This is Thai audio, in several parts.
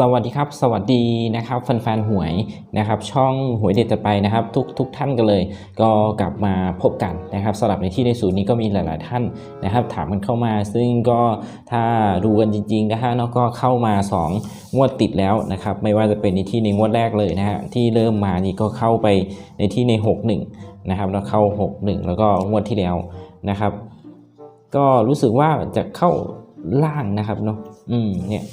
สวัสดีครับ สวัสดีนะครับแฟนๆหวยนะครับ ช่องหวยเด็ดจะไปนะครับ ทุกทุกท่านกันเลย ก็กลับมาพบกันนะครับสำหรับในที่ในศูนย์นี้ก็มีหลาย ๆ ท่านนะครับ ถามกันเข้ามา ซึ่งก็ถ้าดูกันจริงๆนะฮะเนาะก็เข้ามา 2 งวดติดแล้วนะครับ ไม่ว่าจะเป็นในที่ในงวดแรกเลยนะฮะที่เริ่มมานี่ก็เข้าไปในที่ใน 61นะครับแล้วเข้า 61 แล้วก็งวดที่แล้วนะครับ ก็รู้สึกว่าจะเข้าล่างนะครับเนาะอืมเนี่ย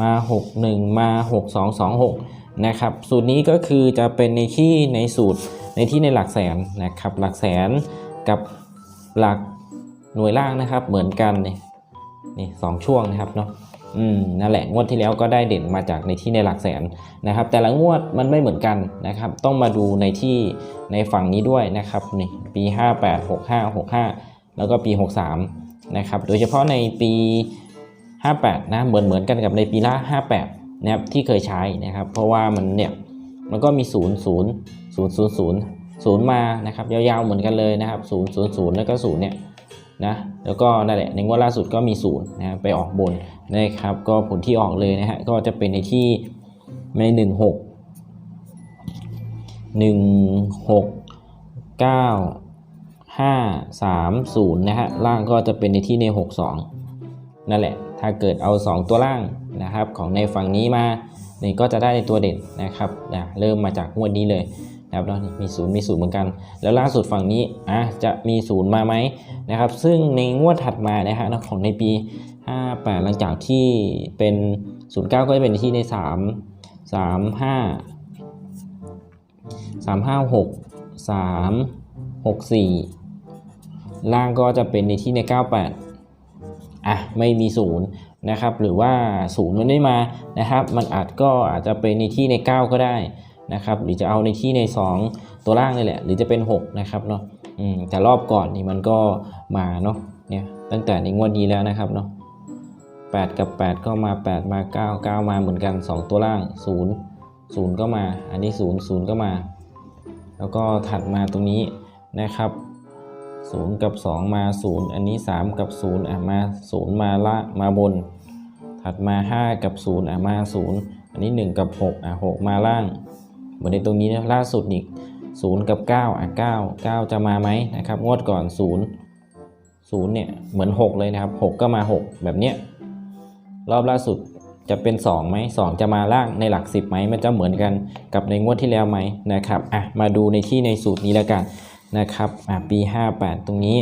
มา 6 1 มา 6 2 2 6 นะครับ สูตรนี้ก็คือจะเป็นในที่ในสูตรในที่ในหลักแสนนะครับ หลักแสนกับหลักหน่วยล่างนะครับ เหมือนกันนี่นี่สองช่วงนะครับเนาะอืมนั่นแหละงวดที่แล้วก็ได้เด่นมาจากในที่ในหลักแสนนะครับ แต่ละงวดมันไม่เหมือนกันนะครับ ต้องมาดูในที่ในฝั่งนี้ด้วยนะครับนี่ปี 58 65 65 แล้วก็ปี 63นะครับโดยเฉพาะในปี 58นะเหมือนเหมือนกันกับในปีละ58นะครับที่เคยใช้นะครับ เพราะว่ามันเนี่ยมันก็มี 0 0 0 0 0 0 มานะครับยาวๆเหมือนกันเลยนะครับ 0 0 0 แล้วก็0เนี่ยนะแล้วก็นั่นแหละในงวดล่าสุดก็มี0นะไปออกบนนะครับ ก็ผลที่ออกเลยนะฮะก็จะเป็นในที่ใน 16 16 9 5 3 0นะฮะล่างก็จะเป็นในที่ใน 62 นั่นแหละ ถ้าเกิดเอา 2 ตัวล่างนะครับของในฝั่งนี้มาเนี่ยก็จะได้ในตัวเด่นนะครับนะเริ่มมาจากงวดนี้เลยนะครับแล้วนี่มีศูนย์มีศูนย์เหมือนกัน แล้วล่าสุดฝั่งนี้อะจะมีศูนย์มาไหมนะครับ ซึ่งในงวดถัดมานะฮะของในปี 58 หลังจากที่เป็น 09 ก็จะเป็นที่ใน 3 3 5 3 5 6 3 6 4 ล่างก็จะเป็นในที่ใน 98 อะไม่มีศูนย์นะครับหรือว่าศูนย์มันไม่มานะครับ มันอาจก็อาจจะเป็นในที่ใน 9 ก็ได้นะครับหรือจะเอาในที่ใน 2 ตัวล่างนี่แหละ หรือจะเป็น 6 นะครับเนาะอืมแต่รอบก่อนนี่มันก็มาเนาะเนี่ยตั้งแต่ในงวดนี้แล้วนะครับเนาะ8 กับ 8 ก็มา 8 มา 9 9 มาเหมือนกัน 2 ตัวล่าง 0 0 ก็มา อันนี้ 0 0 ก็มา แล้วก็ถัดมาตรงนี้นะครับ 0 กับ 2 มา 0 อันนี้ 3 กับ 0 อะ มา 0 มาละมาบน ถัดมา 5 กับ 0 อะ มา 0 อันนี้ 1 กับ 6 อะ 6 มาล่าง เหมือนในตรงนี้นะล่าสุดอีก 0 กับ 9 อะ 9 9 จะมาไหมนะครับ งวดก่อน 0 0 เนี่ย เหมือน 6 เลยนะครับ 6 ก็มา 6 แบบเนี้ย รอบล่าสุดจะเป็น2ไหม2 จะมาล่างในหลัก 10ไหมมันจะเหมือนกันกับในงวดที่แล้วไหมนะครับ อะ มาดูในที่ในสูตรนี้แล้วกัน นะครับปี 58 ตรงนี้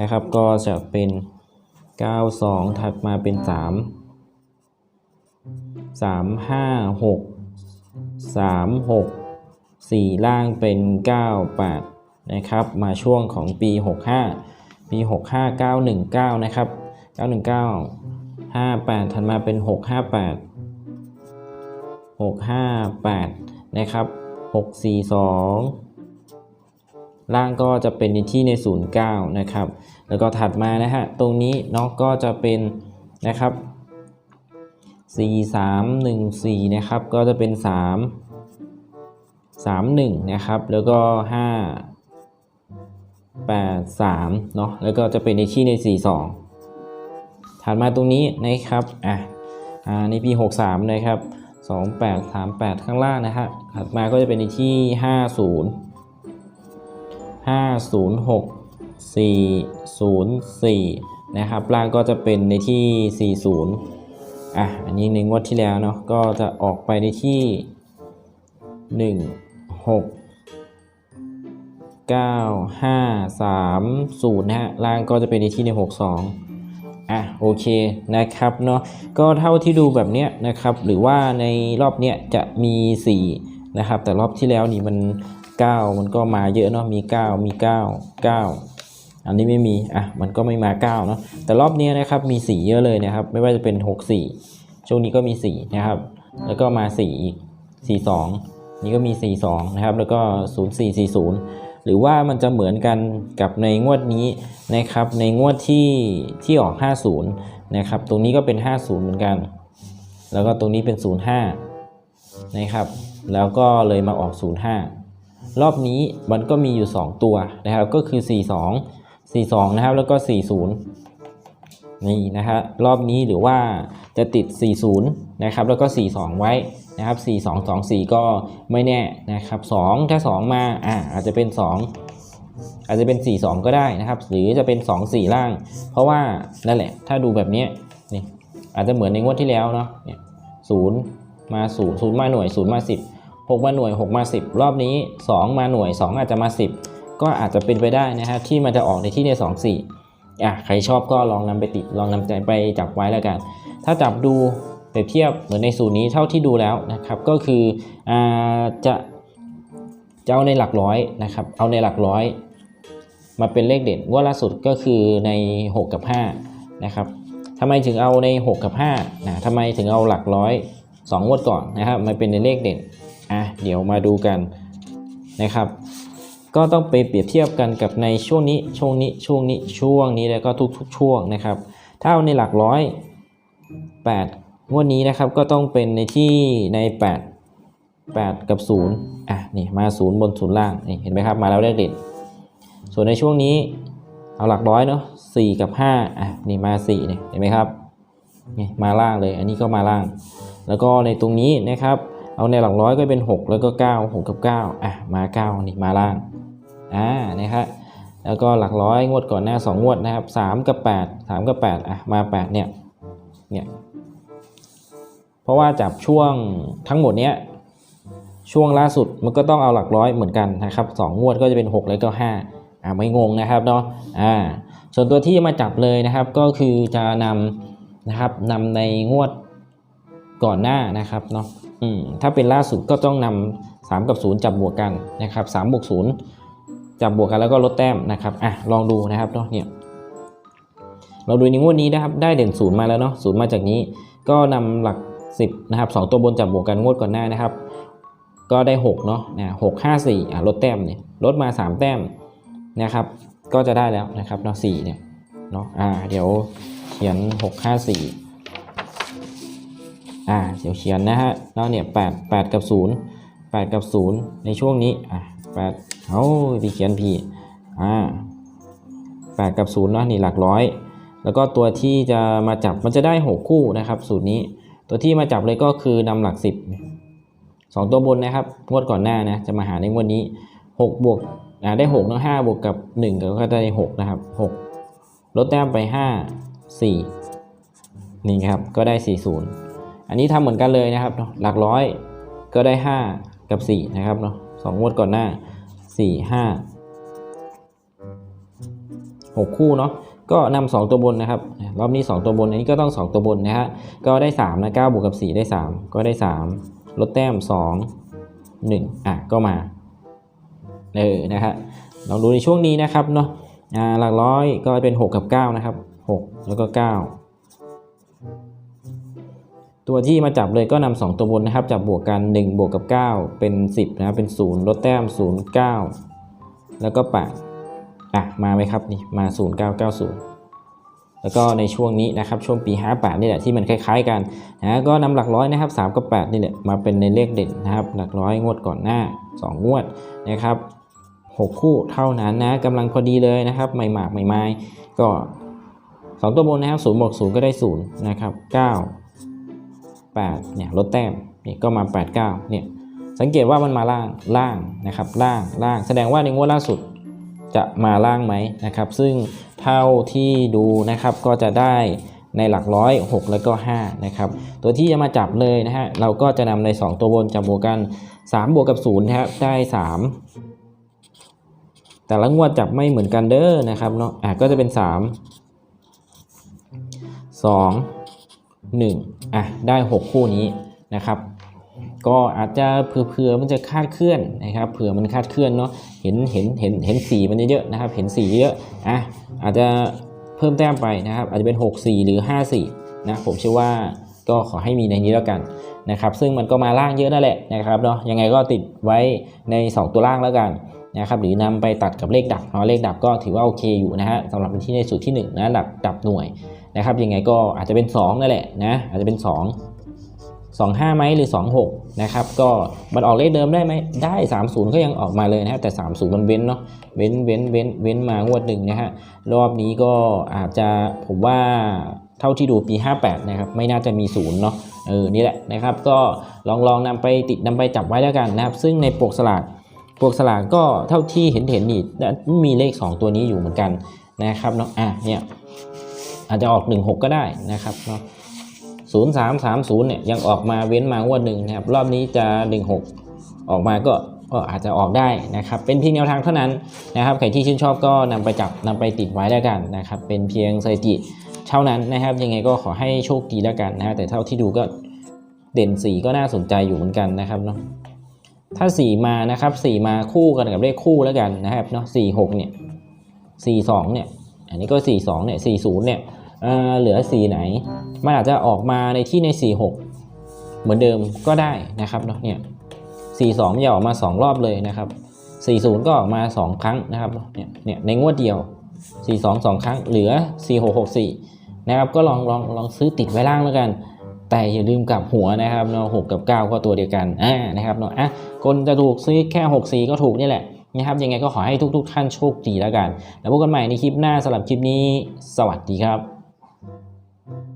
นะครับก็จะเป็น 92 ถัดมาเป็น 3 3 5 6 3 6 4 ล่างเป็น 98 นะครับ มาช่วงของปี 65 ปี 65 919 นะครับ 919 58 ถัดมาเป็น 658 658 นะครับ 642 ล่างก็จะเป็นในที่ใน 09 นะครับ แล้วก็ถัดมานะฮะ ตรงนี้เนาะก็จะเป็นนะครับ 4314 นะครับ ก็จะเป็น 3 31 นะครับ แล้วก็ 5 8 3 เนาะแล้วก็จะเป็นในที่ใน 42 ถัดมาตรงนี้นะครับ อะ อ่า ในปี 63 นะครับ 28 38 ข้างล่างนะฮะ ถัดมาก็จะเป็นในที่ 50 506 404 นะครับ ล่างก็จะเป็นในที่ 40 อะ อันนี้ในงวดที่แล้วเนาะ ก็จะออกไปในที่ 1 6 9 5 3 0 นะฮะ ล่างก็จะเป็นในที่ใน 62 อะ โอเค นะครับ เนาะ ก็เท่าที่ดูแบบเนี้ยนะครับ หรือว่าในรอบเนี้ยจะมี 4 นะครับ แต่รอบที่แล้วนี่มัน 9 มันก็มาเยอะเนาะมี 9 มี 9 9 อันนี้ไม่มีอะมันก็ไม่มา9เนาะแต่รอบนี้นะครับมี 4 เยอะเลยนะครับ ไม่ว่าจะเป็น 6 4 ช่วงนี้ก็มี 4 นะครับ แล้วก็มา 4 อีก 4 2 นี่ก็มี 4 2 นะครับ แล้วก็ 0 4 4 0 หรือว่ามันจะเหมือนกันกับในงวดนี้นะครับ ในงวดที่ที่ออก 50 นะครับ ตรงนี้ก็เป็น 50 เหมือนกัน แล้วก็ตรงนี้เป็น 05 นะครับ แล้วก็เลยมาออก 05 รอบนี้มันก็มีอยู่ 2 ตัวนะครับ ก็คือ 42 42 นะครับ แล้วก็ 40 นี่นะฮะรอบนี้หรือว่าจะติด 40 นะครับ แล้วก็ 42 ไว้นะครับ 42 24 ก็ไม่แน่นะครับ 2 ถ้า 2 มาอ่าอาจจะเป็น 2 อาจจะเป็น 42 ก็ได้นะครับ หรือจะเป็น 2 4 ล่าง เพราะว่านั่นแหละ ถ้าดูแบบนี้นี่อาจจะเหมือนในงวดที่แล้วเนาะเนี่ยศูนย์มาศูนย์ศูนย์มาหน่วยศูนย์มาสิบ หกมาหน่วยหกมาสิบรอบนี้สองมาหน่วยสองอาจจะมาสิบก็อาจจะเป็นไปได้นะครับที่มันจะออกในที่ในสองสี่อะใครชอบก็ลองนำไปติดลองนำใจไปจับไว้แล้วกัน ถ้าจับดูเปรียบเทียบเหมือนในสูตรนี้เท่าที่ดูแล้วนะครับก็คืออ่าจะจะเอาในหลักร้อยนะครับเอาในหลักร้อย มาเป็นเลขเด่นงวดล่าสุดก็คือใน 6 กับ5นะครับทำไมถึงเอาใน 6 กับ5นะทำไมถึงเอาหลักร้อย2งวดก่อนนะครับมาเป็นในเลขเด่น อะเดี๋ยวมาดูกันนะครับ ก็ต้องไปเปรียบเทียบกันกับในช่วงนี้ช่วงนี้ช่วงนี้ช่วงนี้แล้วก็ทุกๆช่วงนะครับ ถ้าเอาในหลักร้อย8งวดนี้นะครับก็ต้องเป็นในที่ใน 8 8 กับ 0 อะนี่มา 0 บน 0 ล่างนี่เห็นไหมครับมาแล้วเลขเด่นส่วนในช่วงนี้เอาหลักร้อยเนาะสี่กับห้าอะนี่มาสี่เนี่ยเห็นไหมครับนี่มาล่างเลย อันนี้ก็มาล่าง แล้วก็ในตรงนี้นะครับ เอาในหลักร้อยก็เป็น 6 แล้วก็ 9 6 กับ 9 อะ มา 9 นี่มาล่าง อ่า นะครับ แล้วก็หลักร้อยงวดก่อนหน้า 2 งวดนะครับ 3 กับ 8 3 กับ 8 อะ มา 8 เนี่ย เนี่ย เพราะว่าจับช่วงทั้งหมดเนี้ย ช่วงล่าสุดมันก็ต้องเอาหลักร้อยเหมือนกันนะครับสองงวดก็จะเป็น 6 แล้วก็ 5 อ่า ไม่งงนะครับเนาะ อ่า ส่วนตัวที่มาจับเลยนะครับ ก็คือจะนำนะครับนำในงวด ก่อนหน้านะครับเนาะอืมถ้าเป็นล่าสุดก็ต้องนำ3กับ 0 จับบวกกันนะครับ3บวก0จับบวกกันแล้วก็ลดแต้มนะครับอะลองดูนะครับเนาะเนี่ยเราดูในงวดนี้นะครับได้เด่นศูนย์มาแล้วเนาะศูนย์มาจากนี้ ก็นำหลัก 10นะครับ2ตัวบนจับบวกกันงวดก่อนหน้านะครับ ก็ได้6เนาะนะหกห้าสี่อะลดแต้มเนี่ยลดมา 3 แต้มนะครับ ก็จะได้แล้วนะครับเนาะสี่เนี่ยเนาะอ่าเดี๋ยวเขียน 6 5 4 อ่าเดี๋ยวเขียนนะฮะแล้วเนี่ย8 8กับ0 8กับ0ในช่วงนี้อะ8เอาไปเขียนพีอ่า8กับ0เนาะนี่หลักร้อย แล้วก็ตัวที่จะมาจับมันจะได้6คู่นะครับสูตรนี้ ตัวที่มาจับเลยก็คือนำหลัก10สองตัวบนนะครับงวดก่อนหน้านะจะมาหาในงวดนี้6บวกอ่าได้6แล้ว5บวกกับ1ก็ได้6นะครับ6ลดแต้มไป5 4นี่ครับก็ได้40 อันนี้ทำเหมือนกันเลยนะครับเนาะหลักร้อยก็ได้ 5 กับ 4 นะครับเนาะสองงวดก่อนหน้า 4 5 6 คู่เนาะก็นำ2ตัวบนนะครับ รอบนี้ 2 ตัวบน อันนี้ก็ต้อง 2 ตัวบนนะฮะก็ได้3นะ9บวกกับ 4 ได้ 3 ก็ได้ 3 ลดแต้ม 2 1 อะ ก็มาเออนะฮะลองดูในช่วงนี้นะครับเนาะหลักร้อยก็เป็น 6 กับ 9 นะครับ 6 แล้วก็ 9 ตัวที่มาจับเลยก็นำ2ตัวบนนะครับ จับบวกกัน 1 บวกกับ 9 เป็น 10 นะครับ เป็น 0 ลดแต้ม 0 9 แล้วก็8อะมาไหมครับนี่มา 0 9 9 0 แล้วก็ในช่วงนี้นะครับ ช่วงปี 58 นี่แหละที่มันคล้ายๆกันนะก็นำหลักร้อยนะครับ 3 กับ 8 นี่แหละมาเป็นในเลขเด่นนะครับ หลักร้อยงวดก่อนหน้า 2 งวดนะครับ 6 คู่เท่านั้นนะกำลังพอดีเลยนะครับไม่หมากไม่ไม้ก็ 2 ตัวบนนะครับ0บวก0ก็ได้0นะครับ9 8เนี่ยลดแต้มนี่ก็มา 8 9เนี่ยสังเกตว่ามันมาล่างล่างนะครับล่างล่างแสดงว่าในงวดล่าสุดจะมาล่างไหมนะครับ ซึ่งเท่าที่ดูนะครับก็จะได้ในหลักร้อย6แล้วก็5นะครับตัวที่จะมาจับเลยนะฮะเราก็จะนำใน 2 ตัวบนจับบวกกัน 3 บวกกับ0นะครับได้ 3 แต่ละงวดจับไม่เหมือนกันเด้อนะครับเนาะอะก็จะเป็น 3 2 1อะได้ 6 คู่นี้นะครับ ก็อาจจะเผื่อๆมันจะคาดเคลื่อนนะครับเผื่อมันคาดเคลื่อนเนาะเห็นเห็นเห็นเห็นสีมันเยอะๆนะครับ เห็นสีเยอะอะอาจจะเพิ่มแต้มไปนะครับ อาจจะเป็น 6 4 หรือ 5 4นะผมเชื่อว่าก็ขอให้มีในนี้แล้วกันนะครับ ซึ่งมันก็มาล่างเยอะนั่นแหละนะครับเนาะยังไงก็ติดไว้ใน 2 ตัวล่างแล้วกันนะครับหรือนำไปตัดกับเลขดับเนาะเลขดับก็ถือว่าโอเคอยู่นะฮะสำหรับเป็นที่ในสูตรที่1นะดับดับหน่วย นะครับยังไงก็อาจจะเป็น2นั่นแหละนะอาจจะเป็น 2 25ไหมหรือ 26นะครับก็มันออกเลขเดิมได้ไหมได้ 30 ก็ยังออกมาเลยนะฮะแต่ 30 มันเว้นเนาะเว้นเว้นเว้นเว้นมางวดหนึ่งนะฮะรอบนี้ก็อาจจะผมว่าเท่าที่ดูปี 58 นะครับ ไม่น่าจะมีศูนย์เนาะเออนี่แหละนะครับ ก็ลองลองนำไปติดนำไปจับไว้แล้วกันนะครับ ซึ่งในปกสลากปกสลากก็เท่าที่เห็นเห็นนี่มีเลข 2 ตัวนี้อยู่เหมือนกันนะครับเนาะอะเนี่ย อาจจะออก 16 ก็ได้นะครับเนาะ0330เนี่ยยังออกมาเว้นมางวดหนึ่งนะครับรอบนี้จะ 16 ออกมาก็ก็อาจจะออกได้นะครับ เป็นเพียงแนวทางเท่านั้นนะครับใครที่ชื่นชอบก็นำไปจับนำไปติดไว้แล้วกันนะครับ เป็นเพียงสถิติเท่านั้นนะครับ ยังไงก็ขอให้โชคดีแล้วกันนะฮะแต่เท่าที่ดูก็เด่นสีก็น่าสนใจอยู่เหมือนกันนะครับเนาะถ้าสีมานะครับสีมาคู่กันกับเลขคู่แล้วกันนะครับเนาะสี่หกเนี่ยสี่สองเนี่ย อันนี้ก็สี่สองเนี่ยสี่ศูนย์เนี่ย เอ่อเหลือสีไหน มันอาจจะออกมาในที่ในสีหกเหมือนเดิมก็ได้นะครับเนาะเนี่ยสี่สองจะออกมาสองรอบเลยนะครับสีศูนย์ก็ออกมาสองครั้งนะครับเนี่ยเนี่ยในงวดเดียวสี่สองสองครั้งเหลือสี่หกหกสี่นะครับก็ลองลองลองซื้อติดไว้ล่างแล้วกัน แต่อย่าลืมกลับหัวนะครับเนาะหกกับเก้าก็ตัวเดียวกันอ่านะครับเนาะอะคนจะถูกซื้อแค่ 6 4 ก็ถูกนี่แหละนะครับยังไงก็ขอให้ทุกๆท่านโชคดีแล้วกัน แล้วพบกันใหม่ในคลิปหน้าสำหรับคลิปนี้ สวัสดีครับ